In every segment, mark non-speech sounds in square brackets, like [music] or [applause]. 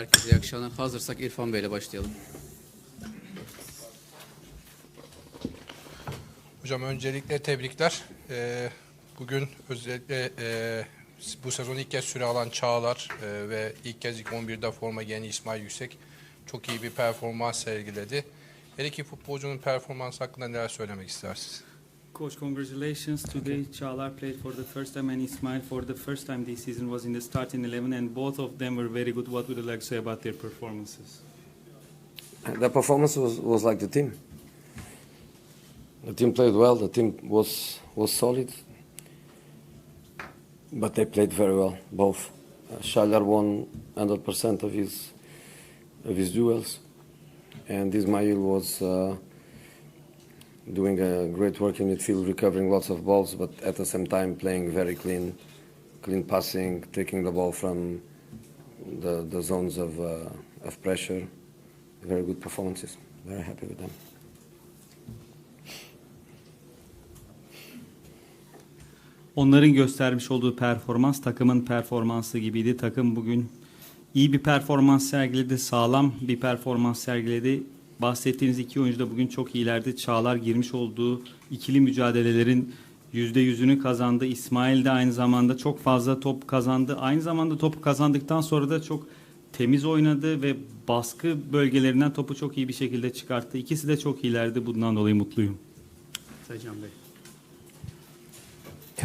Herkese iyi akşamlar. Hazırsak İrfan Bey'le başlayalım. Hocam öncelikle tebrikler. Ee, bugün özellikle e, bu sezon ilk kez süre alan Çağlar e, ve ilk kez ilk 11'de forma giyen İsmail Yüksek çok iyi bir performans sergiledi. Her iki futbolcunun performansı hakkında neler söylemek istersiniz? Coach, congratulations. Today, Chalar played for the first time and Ismail for the first time this season was in the starting 11, and both of them were very good. What would you like to say about their performances? The performance was, was like the team. The team played well. The team was was solid, but they played very well. Both. Uh, Shalar won 100% of his of his duels, and Ismail was uh, doing a great work in midfield, recovering lots of balls, but at the same time playing very clean, clean passing, taking the ball from the the zones of uh, of pressure very good performances. Very happy with them. Onların göstermiş olduğu performans takımın performansı gibiydi. Takım bugün iyi bir performans sergiledi, sağlam bir performans sergiledi. Bahsettiğiniz iki oyuncu da bugün çok iyilerdi. Çağlar girmiş olduğu ikili mücadelelerin yüzde yüzünü kazandı. İsmail de aynı zamanda çok fazla top kazandı. Aynı zamanda topu kazandıktan sonra da çok temiz oynadı ve baskı bölgelerinden topu çok iyi bir şekilde çıkarttı. İkisi de çok iyilerdi. Bundan dolayı mutluyum. Saycan Bey.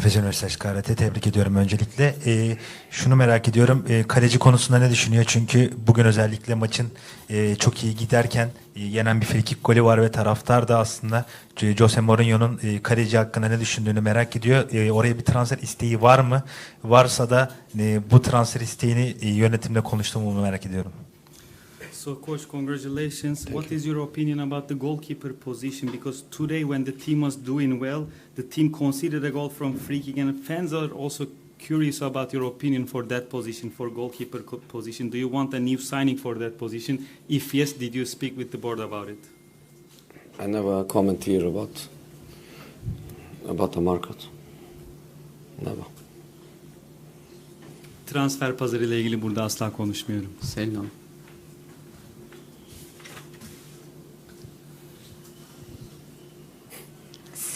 Efes Üniversitesi Karate tebrik ediyorum öncelikle. Ee, şunu merak ediyorum, ee, kaleci konusunda ne düşünüyor? Çünkü bugün özellikle maçın ee, çok iyi giderken ee, yenen bir frikik golü var ve taraftar da aslında Jose Mourinho'nun ee, kaleci hakkında ne düşündüğünü merak ediyor. Ee, oraya bir transfer isteği var mı? Varsa da ee, bu transfer isteğini ee, yönetimle konuştuğumu merak ediyorum. So, coach, congratulations. what is your opinion about the goalkeeper position? Because today, when the team was doing well, the team conceded a goal from free kick, and fans are also curious about your opinion for that position, for goalkeeper co- position. Do you want a new signing for that position? If yes, did you speak with the board about it? I never comment here about about the market. Never. Transfer pazarı ile ilgili burada asla konuşmuyorum. Selin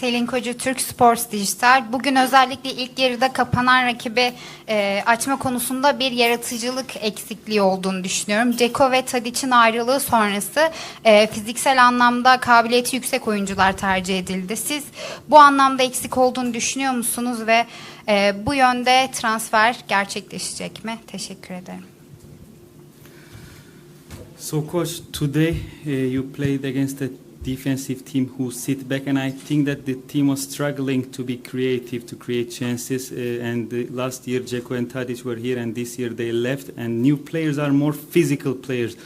Selin Koca Türk Sports Dijital. Bugün özellikle ilk yarıda kapanan rakibi e, açma konusunda bir yaratıcılık eksikliği olduğunu düşünüyorum. Ceko ve Tadic'in ayrılığı sonrası e, fiziksel anlamda kabiliyeti yüksek oyuncular tercih edildi. Siz bu anlamda eksik olduğunu düşünüyor musunuz ve e, bu yönde transfer gerçekleşecek mi? Teşekkür ederim. So, coach, today uh, you played against a defensive team who sit back, and I think that the team was struggling to be creative, to create chances. Uh, and last year, Dzeko and Tadic were here, and this year they left. And new players are more physical players.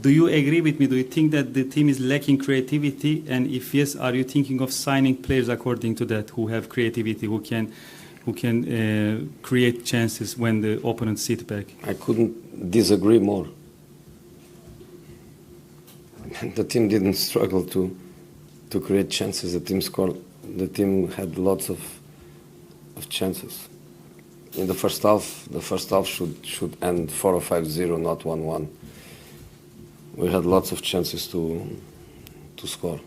Do you agree with me? Do you think that the team is lacking creativity? And if yes, are you thinking of signing players according to that who have creativity, who can, who can uh, create chances when the opponents sit back? I couldn't disagree more. [laughs] the team didn't struggle to to create chances. The team scored. The team had lots of of chances. In the first half, the first half should should end four or five zero, not one one. We had lots of chances to to score.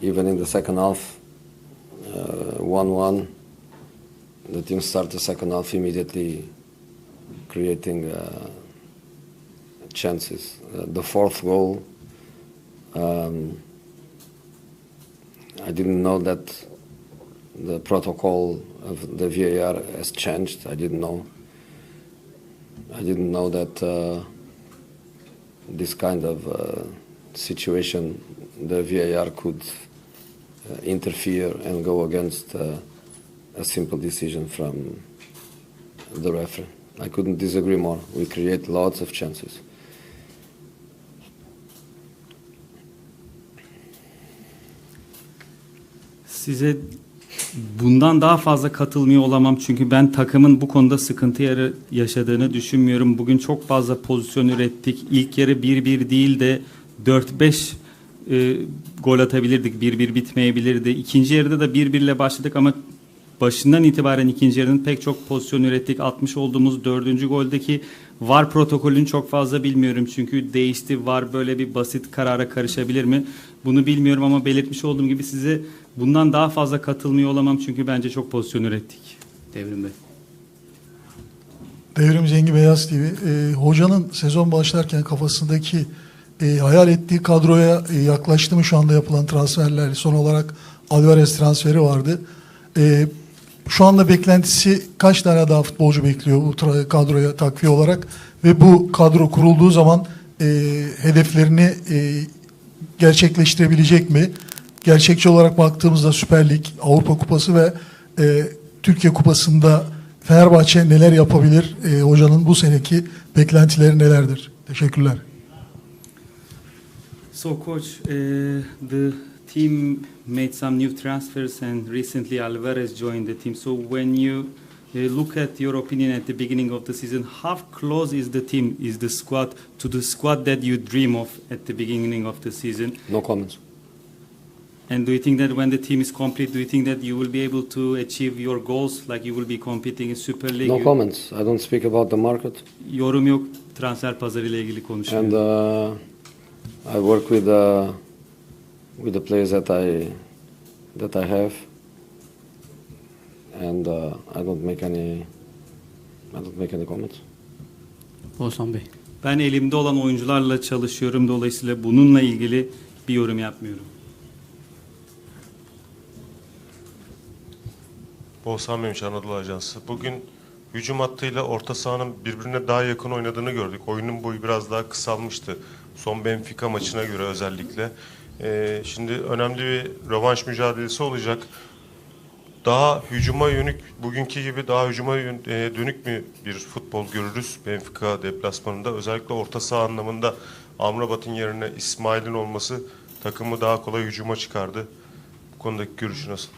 Even in the second half, uh, one one. The team started the second half immediately creating uh, chances. Uh, the fourth goal, um, I didn't know that the protocol of the VAR has changed. I didn't know. I didn't know that uh, this kind of uh, situation, the VAR could uh, interfere and go against uh, a simple decision from the referee. I couldn't disagree more. We create lots of chances. Size bundan daha fazla katılmıyor olamam çünkü ben takımın bu konuda sıkıntı yaşadığını düşünmüyorum. Bugün çok fazla pozisyon ürettik. İlk yarı 1-1 değil de 4-5 e, gol atabilirdik. 1-1 bitmeyebilirdi. İkinci yarıda da 1-1 ile başladık ama başından itibaren ikinci yarının pek çok pozisyon ürettik. Atmış olduğumuz dördüncü goldeki VAR protokolünü çok fazla bilmiyorum çünkü değişti. VAR böyle bir basit karara karışabilir mi? Bunu bilmiyorum ama belirtmiş olduğum gibi size bundan daha fazla katılmıyor olamam çünkü bence çok pozisyon ürettik. Devrim Bey. Devrim Zengi Beyaz TV. Ee, hocanın sezon başlarken kafasındaki e, hayal ettiği kadroya e, yaklaştı mı şu anda yapılan transferler? Son olarak Alvarez transferi vardı. Ee, şu anda beklentisi kaç tane daha futbolcu bekliyor bu kadroya takviye olarak? Ve bu kadro kurulduğu zaman e, hedeflerini e, gerçekleştirebilecek mi? Gerçekçi olarak baktığımızda Süper Lig, Avrupa Kupası ve e, Türkiye Kupası'nda Fenerbahçe neler yapabilir? E, hocanın bu seneki beklentileri nelerdir? Teşekkürler. So, coach, uh, the team made some new transfers, and recently Alvarez joined the team. So, when you uh, look at your opinion at the beginning of the season, how close is the team, is the squad to the squad that you dream of at the beginning of the season? No comments. And do you think that when the team is complete, do you think that you will be able to achieve your goals, like you will be competing in Super League? No comments. I don't speak about the market. Yorum yok, transfer pazarı ile ilgili konuşuyorum. And uh, I work with uh, with the players that I that I have, and uh, I don't make any I don't make any comments. Oğuzhan Bey. Ben elimde olan oyuncularla çalışıyorum. Dolayısıyla bununla ilgili bir yorum yapmıyorum. Oğuzhan Anadolu Ajansı. Bugün hücum hattıyla orta sahanın birbirine daha yakın oynadığını gördük. Oyunun boyu biraz daha kısalmıştı. Son Benfica maçına göre özellikle. Ee, şimdi önemli bir rövanş mücadelesi olacak. Daha hücuma yönük, bugünkü gibi daha hücuma yön- e, dönük mü bir futbol görürüz Benfica deplasmanında? Özellikle orta saha anlamında Amrabat'ın yerine İsmail'in olması takımı daha kolay hücuma çıkardı. Bu konudaki görüşü nasıl?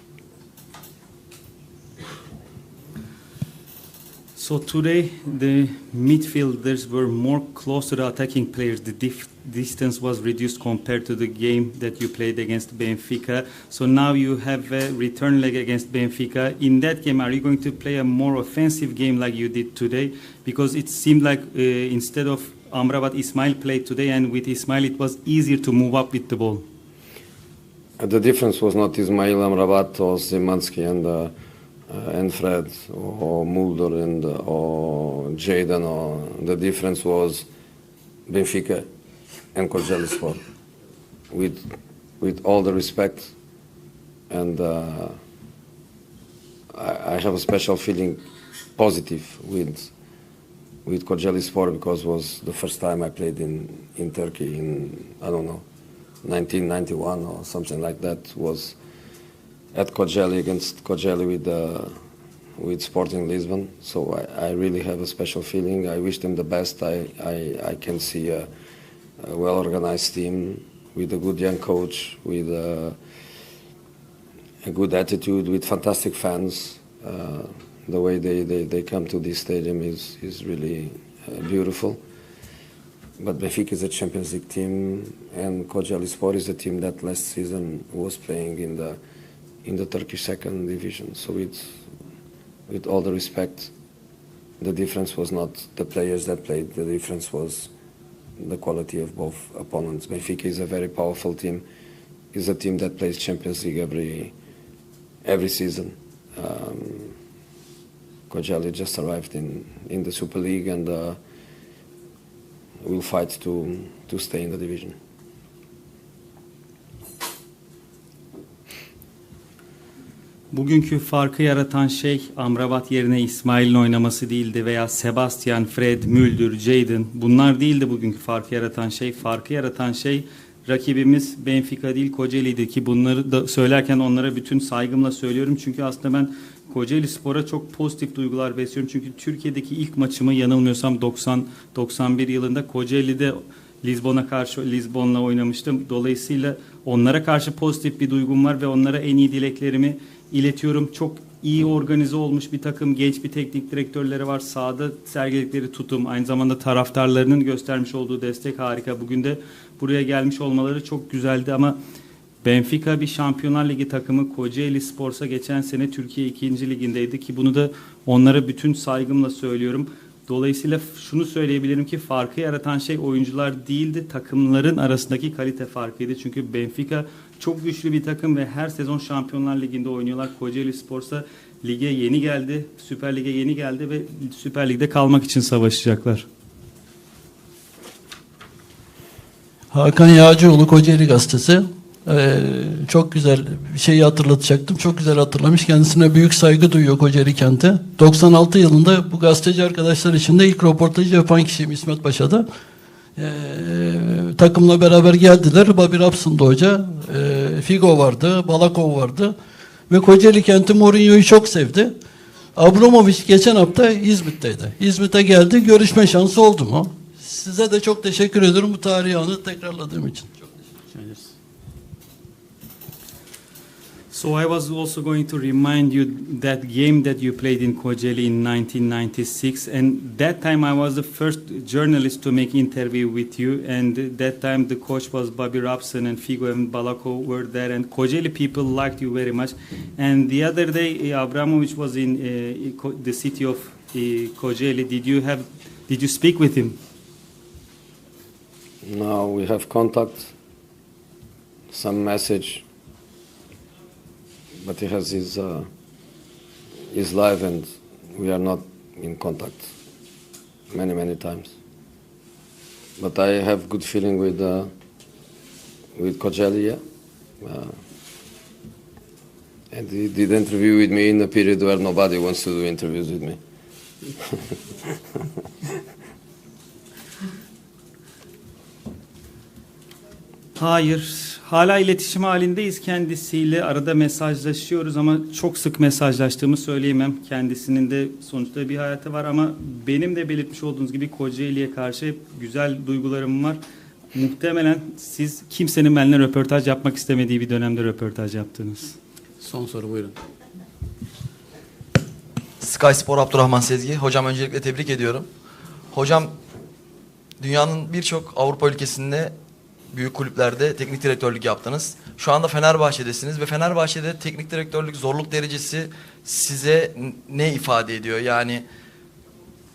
So today the midfielders were more close to the attacking players. The dif- distance was reduced compared to the game that you played against Benfica. So now you have a return leg against Benfica. In that game, are you going to play a more offensive game like you did today? Because it seemed like uh, instead of Amrabat, Ismail played today, and with Ismail it was easier to move up with the ball. The difference was not Ismail Amrabat or Zimanski and uh, and Fred or Mulder and uh, or Jaden. Or the difference was Benfica and Corgelispor. With with all the respect, and uh, I, I have a special feeling, positive with with Corgelispor because it was the first time I played in in Turkey in I don't know 1991 or something like that was at Kojeli against Kojeli with uh, with Sporting Lisbon. So I, I really have a special feeling. I wish them the best. I, I, I can see a, a well organized team with a good young coach, with a, a good attitude, with fantastic fans. Uh, the way they, they, they come to this stadium is, is really uh, beautiful. But Benfica is a Champions League team, and Kocaeli Sport is a team that last season was playing in the in the Turkish second division. So with with all the respect, the difference was not the players that played. The difference was the quality of both opponents. Benfica is a very powerful team. Is a team that plays Champions League every every season. Um, Kocaeli just arrived in in the Super League and. Uh, will fight to to stay in the division. Bugünkü farkı yaratan şey Amrabat yerine İsmail'in oynaması değildi veya Sebastian, Fred, Müldür, Jadon bunlar değildi bugünkü farkı yaratan şey. Farkı yaratan şey rakibimiz Benfica değil Kocaeli'ydi ki bunları da söylerken onlara bütün saygımla söylüyorum. Çünkü aslında ben Kocaeli Spor'a çok pozitif duygular besliyorum. Çünkü Türkiye'deki ilk maçımı yanılmıyorsam 90-91 yılında Kocaeli'de Lizbon'a karşı Lizbon'la oynamıştım. Dolayısıyla onlara karşı pozitif bir duygum var ve onlara en iyi dileklerimi iletiyorum. Çok iyi organize olmuş bir takım, genç bir teknik direktörleri var. Sahada sergiledikleri tutum, aynı zamanda taraftarlarının göstermiş olduğu destek harika. Bugün de buraya gelmiş olmaları çok güzeldi ama Benfica bir Şampiyonlar Ligi takımı Kocaeli Spor'sa geçen sene Türkiye 2. ligindeydi ki bunu da onlara bütün saygımla söylüyorum. Dolayısıyla şunu söyleyebilirim ki farkı yaratan şey oyuncular değildi, takımların arasındaki kalite farkıydı. Çünkü Benfica çok güçlü bir takım ve her sezon Şampiyonlar Ligi'nde oynuyorlar. Kocaeli Spor'sa lige yeni geldi, Süper Lig'e yeni geldi ve Süper Lig'de kalmak için savaşacaklar. Hakan Yağcıoğlu Kocaeli Gazetesi. Ee, çok güzel bir şeyi hatırlatacaktım. Çok güzel hatırlamış. Kendisine büyük saygı duyuyor Kocaeli kenti. 96 yılında bu gazeteci arkadaşlar içinde ilk röportajı yapan kişiyim İsmet Paşa'da. Ee, takımla beraber geldiler. Bobby Robson'dı hoca. Ee, Figo vardı. Balakov vardı. Ve Kocaeli kenti Mourinho'yu çok sevdi. Abramovich geçen hafta İzmit'teydi. İzmit'e geldi. Görüşme şansı oldu mu? Size de çok teşekkür ediyorum bu tarihi anı tekrarladığım için. So I was also going to remind you that game that you played in Kocaeli in 1996, and that time I was the first journalist to make interview with you, and that time the coach was Bobby Robson and Figo and Balako were there, and Kocaeli people liked you very much. And the other day, uh, Abramovich was in uh, the city of uh, Kocaeli. Did you have? Did you speak with him? Now we have contact, some message, but he has his uh, his life, and we are not in contact many many times. But I have good feeling with uh, with Kojelli, yeah. Uh, and he did interview with me in a period where nobody wants to do interviews with me. [laughs] Hayır. Hala iletişim halindeyiz kendisiyle. Arada mesajlaşıyoruz ama çok sık mesajlaştığımı söyleyemem. Kendisinin de sonuçta bir hayatı var ama benim de belirtmiş olduğunuz gibi Kocaeli'ye karşı hep güzel duygularım var. Muhtemelen siz kimsenin benimle röportaj yapmak istemediği bir dönemde röportaj yaptınız. Son soru buyurun. Sky Spor Abdurrahman Sezgi. Hocam öncelikle tebrik ediyorum. Hocam dünyanın birçok Avrupa ülkesinde büyük kulüplerde teknik direktörlük yaptınız. Şu anda Fenerbahçe'desiniz ve Fenerbahçe'de teknik direktörlük zorluk derecesi size ne ifade ediyor? Yani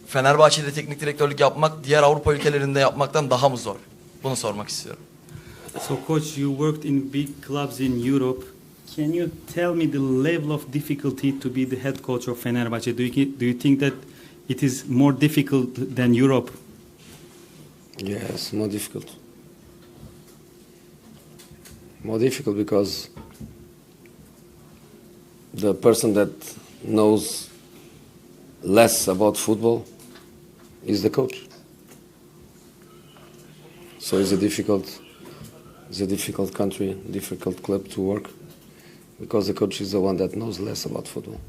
Fenerbahçe'de teknik direktörlük yapmak diğer Avrupa ülkelerinde yapmaktan daha mı zor? Bunu sormak istiyorum. So coach, you worked in big clubs in Europe. Can you tell me the level of difficulty to be the head coach of Fenerbahçe? Do you, do you think that it is more difficult than Europe? Yes, more difficult. More difficult because the person that knows less about football is the coach. So it's a difficult, it's a difficult country, difficult club to work, because the coach is the one that knows less about football.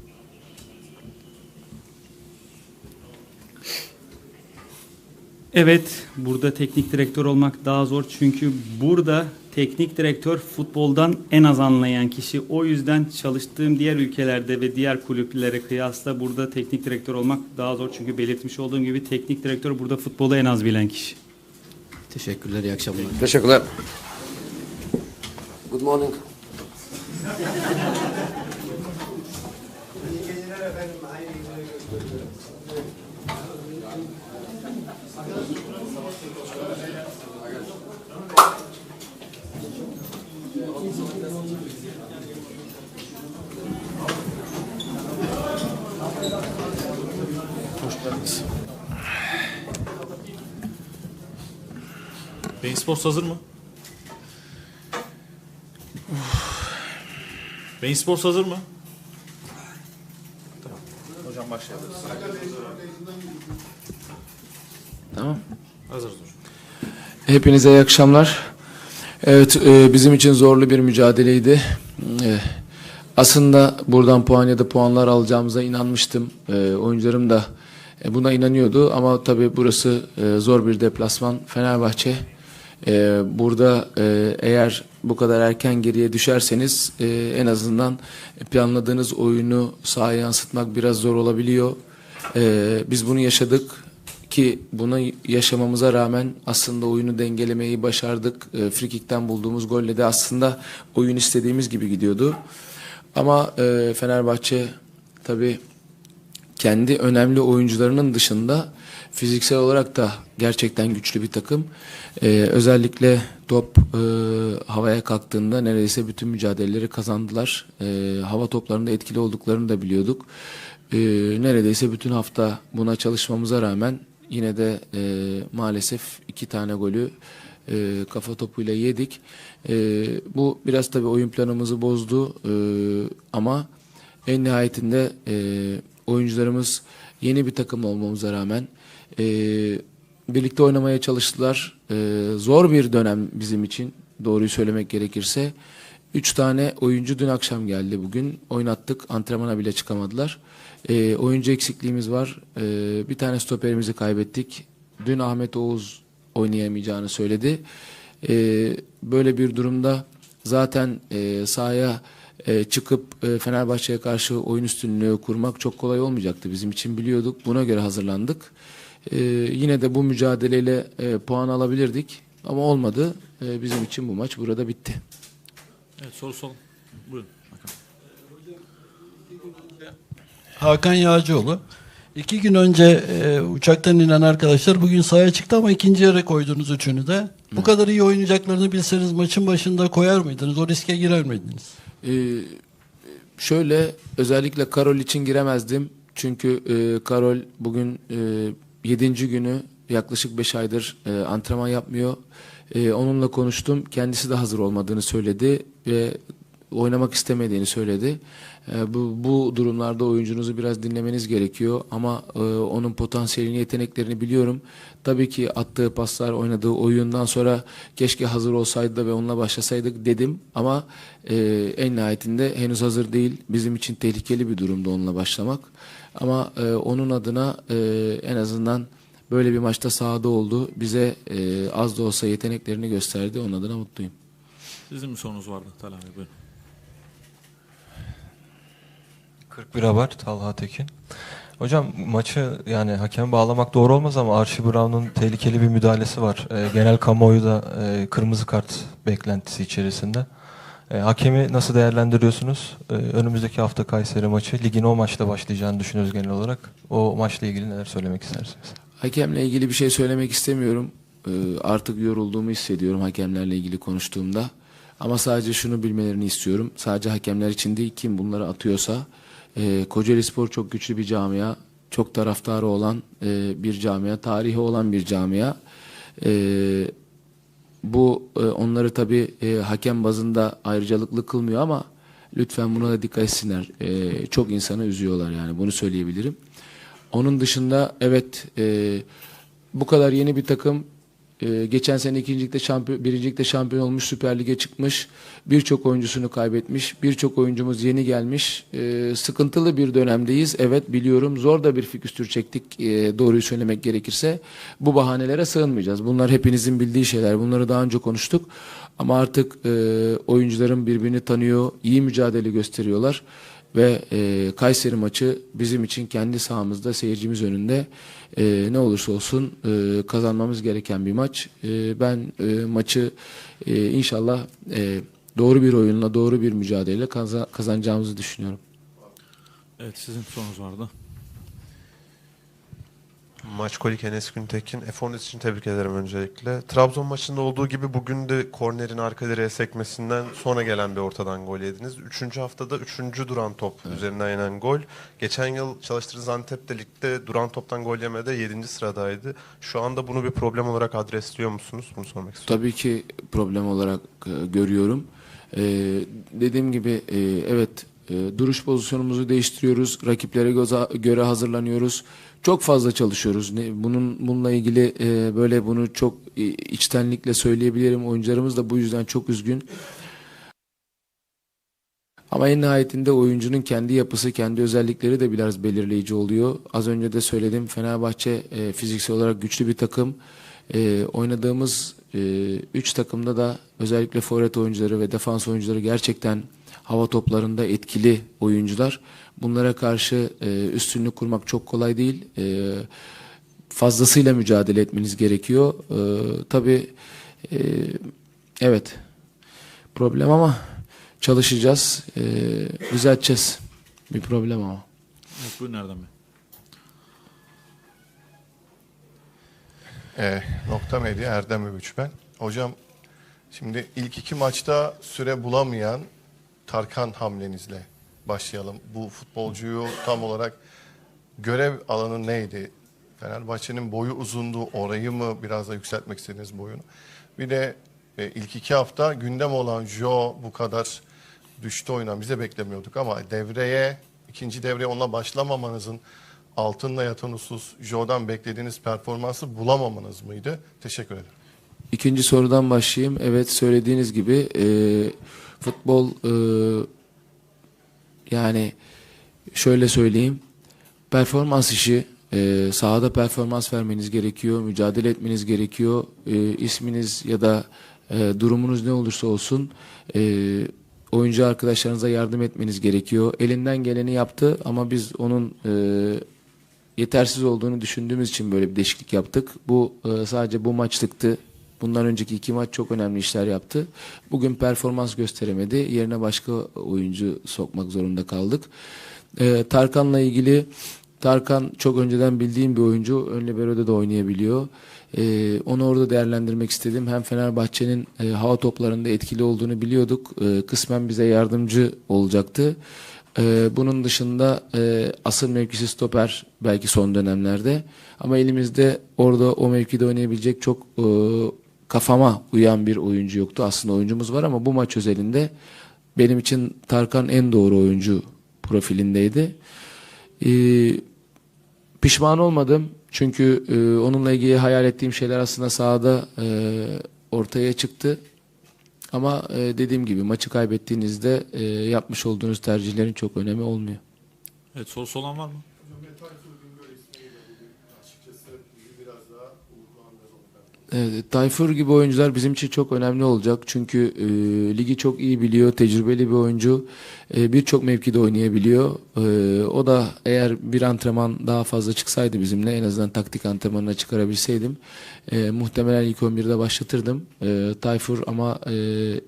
Evet, burada teknik direktör olmak daha zor çünkü burada teknik direktör futboldan en az anlayan kişi. O yüzden çalıştığım diğer ülkelerde ve diğer kulüplere kıyasla burada teknik direktör olmak daha zor. Çünkü belirtmiş olduğum gibi teknik direktör burada futbolu en az bilen kişi. Teşekkürler, iyi akşamlar. Teşekkürler. Good morning. Beyin Sports hazır mı? Beyin Sports hazır mı? Tamam. Hocam başlayabiliriz. Tamam. Hazırız hocam. Hepinize iyi akşamlar. Evet, e, bizim için zorlu bir mücadeleydi. E, aslında buradan puan ya da puanlar alacağımıza inanmıştım. E, oyuncularım da buna inanıyordu ama tabii burası zor bir deplasman. Fenerbahçe e, burada e, eğer bu kadar erken geriye düşerseniz e, en azından planladığınız oyunu sahaya yansıtmak biraz zor olabiliyor. E, biz bunu yaşadık ki bunu yaşamamıza rağmen aslında oyunu dengelemeyi başardık. E, frikikten bulduğumuz golle de aslında oyun istediğimiz gibi gidiyordu. Ama e, Fenerbahçe tabii kendi önemli oyuncularının dışında fiziksel olarak da gerçekten güçlü bir takım. Ee, özellikle top e, havaya kalktığında neredeyse bütün mücadeleleri kazandılar. Ee, hava toplarında etkili olduklarını da biliyorduk. Ee, neredeyse bütün hafta buna çalışmamıza rağmen yine de e, maalesef iki tane golü e, kafa topuyla yedik. E, bu biraz tabii oyun planımızı bozdu e, ama en nihayetinde e, oyuncularımız yeni bir takım olmamıza rağmen e, birlikte oynamaya çalıştılar. E, zor bir dönem bizim için doğruyu söylemek gerekirse. Üç tane oyuncu dün akşam geldi bugün. Oynattık. Antrenmana bile çıkamadılar. E, oyuncu eksikliğimiz var. E, bir tane stoperimizi kaybettik. Dün Ahmet Oğuz oynayamayacağını söyledi. E, böyle bir durumda zaten e, sahaya e, çıkıp e, Fenerbahçe'ye karşı oyun üstünlüğü kurmak çok kolay olmayacaktı. Bizim için biliyorduk. Buna göre hazırlandık. E, yine de bu mücadeleyle e, puan alabilirdik. Ama olmadı. E, bizim için bu maç burada bitti. Evet soru sorun. Buyurun. Hakan. Hakan Yağcıoğlu. İki gün önce e, uçaktan inen arkadaşlar bugün sahaya çıktı ama ikinci yere koydunuz üçünü de. Bu kadar iyi oynayacaklarını bilseniz maçın başında koyar mıydınız? O riske girer miydiniz? Ee, şöyle özellikle Karol için giremezdim. Çünkü e, Karol bugün e, 7. günü yaklaşık 5 aydır e, antrenman yapmıyor. E, onunla konuştum. Kendisi de hazır olmadığını söyledi ve oynamak istemediğini söyledi. E, bu, bu durumlarda oyuncunuzu biraz dinlemeniz gerekiyor ama e, onun potansiyelini, yeteneklerini biliyorum. Tabii ki attığı paslar, oynadığı oyundan sonra keşke hazır olsaydı da ve onunla başlasaydık dedim ama e, en nihayetinde henüz hazır değil. Bizim için tehlikeli bir durumda onunla başlamak. Ama e, onun adına e, en azından böyle bir maçta sahada oldu. Bize e, az da olsa yeteneklerini gösterdi. Onun adına mutluyum. Sizin bir sorunuz vardı Talha Bey buyurun. 41 haber Talha Tekin. Hocam maçı yani hakem bağlamak doğru olmaz ama Archie Brown'un tehlikeli bir müdahalesi var. Ee, genel kamuoyu da e, kırmızı kart beklentisi içerisinde. E, hakemi nasıl değerlendiriyorsunuz? E, önümüzdeki hafta Kayseri maçı. Ligin o maçta başlayacağını düşünüyoruz genel olarak. O maçla ilgili neler söylemek istersiniz? Hakemle ilgili bir şey söylemek istemiyorum. Ee, artık yorulduğumu hissediyorum hakemlerle ilgili konuştuğumda. Ama sadece şunu bilmelerini istiyorum. Sadece hakemler için değil kim bunları atıyorsa. E, Kocaeli Spor çok güçlü bir camia. Çok taraftarı olan e, bir camia. Tarihi olan bir camia. E, bu e, onları tabii e, hakem bazında ayrıcalıklı kılmıyor ama lütfen buna da dikkat etsinler. E, çok insanı üzüyorlar yani bunu söyleyebilirim. Onun dışında evet e, bu kadar yeni bir takım e, geçen sene ikincilikte şampiyon, birincilikte şampiyon olmuş, Süper Lig'e çıkmış, birçok oyuncusunu kaybetmiş, birçok oyuncumuz yeni gelmiş. E, sıkıntılı bir dönemdeyiz. Evet biliyorum zor da bir fikstür çektik e, doğruyu söylemek gerekirse. Bu bahanelere sığınmayacağız. Bunlar hepinizin bildiği şeyler. Bunları daha önce konuştuk. Ama artık e, oyuncuların birbirini tanıyor, iyi mücadele gösteriyorlar ve e, Kayseri maçı bizim için kendi sahamızda seyircimiz önünde e, ne olursa olsun e, kazanmamız gereken bir maç. E, ben e, maçı e, inşallah e, doğru bir oyunla doğru bir mücadeleyle kaza- kazanacağımızı düşünüyorum. Evet sizin sorunuz vardı. Maç kolik Enes Güntekin. F14 için tebrik ederim öncelikle. Trabzon maçında olduğu gibi bugün de kornerin arka direğe sekmesinden sonra gelen bir ortadan gol yediniz. Üçüncü haftada üçüncü duran top üzerinden yenen gol. Geçen yıl çalıştığınız Antep'te ligde duran toptan gol yemede yedinci sıradaydı. Şu anda bunu bir problem olarak adresliyor musunuz? Bunu sormak istiyorum. Tabii ki problem olarak e, görüyorum. E, dediğim gibi e, evet e, duruş pozisyonumuzu değiştiriyoruz. Rakiplere göre hazırlanıyoruz. Çok fazla çalışıyoruz. Bunun bununla ilgili e, böyle bunu çok e, içtenlikle söyleyebilirim. Oyuncularımız da bu yüzden çok üzgün. Ama en nihayetinde oyuncunun kendi yapısı, kendi özellikleri de biraz belirleyici oluyor. Az önce de söyledim Fenerbahçe e, fiziksel olarak güçlü bir takım. E, oynadığımız 3 takımda da özellikle forvet oyuncuları ve defans oyuncuları gerçekten hava toplarında etkili oyuncular. Bunlara karşı e, üstünlük kurmak çok kolay değil. E, fazlasıyla mücadele etmeniz gerekiyor. E, tabii e, evet problem ama çalışacağız, e, düzelteceğiz. Bir problem ama. Evet, bu nereden mi? E, nokta medya Erdem Övüç ben. Hocam şimdi ilk iki maçta süre bulamayan Tarkan hamlenizle başlayalım. Bu futbolcuyu tam olarak görev alanı neydi? Fenerbahçe'nin boyu uzundu. Orayı mı biraz da yükseltmek istediniz boyunu? Bir de e, ilk iki hafta gündem olan Jo bu kadar düştü oyuna. Biz de beklemiyorduk ama devreye, ikinci devreye onunla başlamamanızın altında yatan husus Jo'dan beklediğiniz performansı bulamamanız mıydı? Teşekkür ederim. İkinci sorudan başlayayım. Evet söylediğiniz gibi e, futbol e, yani şöyle söyleyeyim. Performans işi e, sahada performans vermeniz gerekiyor. Mücadele etmeniz gerekiyor. E, isminiz ya da e, durumunuz ne olursa olsun e, oyuncu arkadaşlarınıza yardım etmeniz gerekiyor. Elinden geleni yaptı ama biz onun e, yetersiz olduğunu düşündüğümüz için böyle bir değişiklik yaptık. Bu e, sadece bu maçlıktı. Bundan önceki iki maç çok önemli işler yaptı. Bugün performans gösteremedi. Yerine başka oyuncu sokmak zorunda kaldık. E, Tarkan'la ilgili Tarkan çok önceden bildiğim bir oyuncu. Ön libero'da da oynayabiliyor. E, onu orada değerlendirmek istedim. Hem Fenerbahçe'nin e, hava toplarında etkili olduğunu biliyorduk. E, kısmen bize yardımcı olacaktı. Ee, bunun dışında e, asıl mevkisi stoper belki son dönemlerde. Ama elimizde orada o mevkide oynayabilecek çok e, kafama uyan bir oyuncu yoktu. Aslında oyuncumuz var ama bu maç özelinde benim için Tarkan en doğru oyuncu profilindeydi. Ee, pişman olmadım. Çünkü e, onunla ilgili hayal ettiğim şeyler aslında sahada e, ortaya çıktı. Ama e, dediğim gibi maçı kaybettiğinizde e, yapmış olduğunuz tercihlerin çok önemi olmuyor. Evet sorusu olan var mı? Evet, Tayfur gibi oyuncular bizim için çok önemli olacak. Çünkü e, ligi çok iyi biliyor, tecrübeli bir oyuncu. E, Birçok mevkide oynayabiliyor. E, o da eğer bir antrenman daha fazla çıksaydı bizimle en azından taktik antrenmanına çıkarabilseydim e, muhtemelen ilk 11'de başlatırdım. E, Tayfur ama e,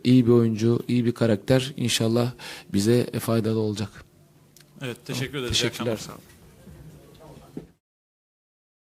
iyi bir oyuncu, iyi bir karakter. İnşallah bize faydalı olacak. Evet teşekkür ederiz. İyi Teşekkürler. Sağ olun.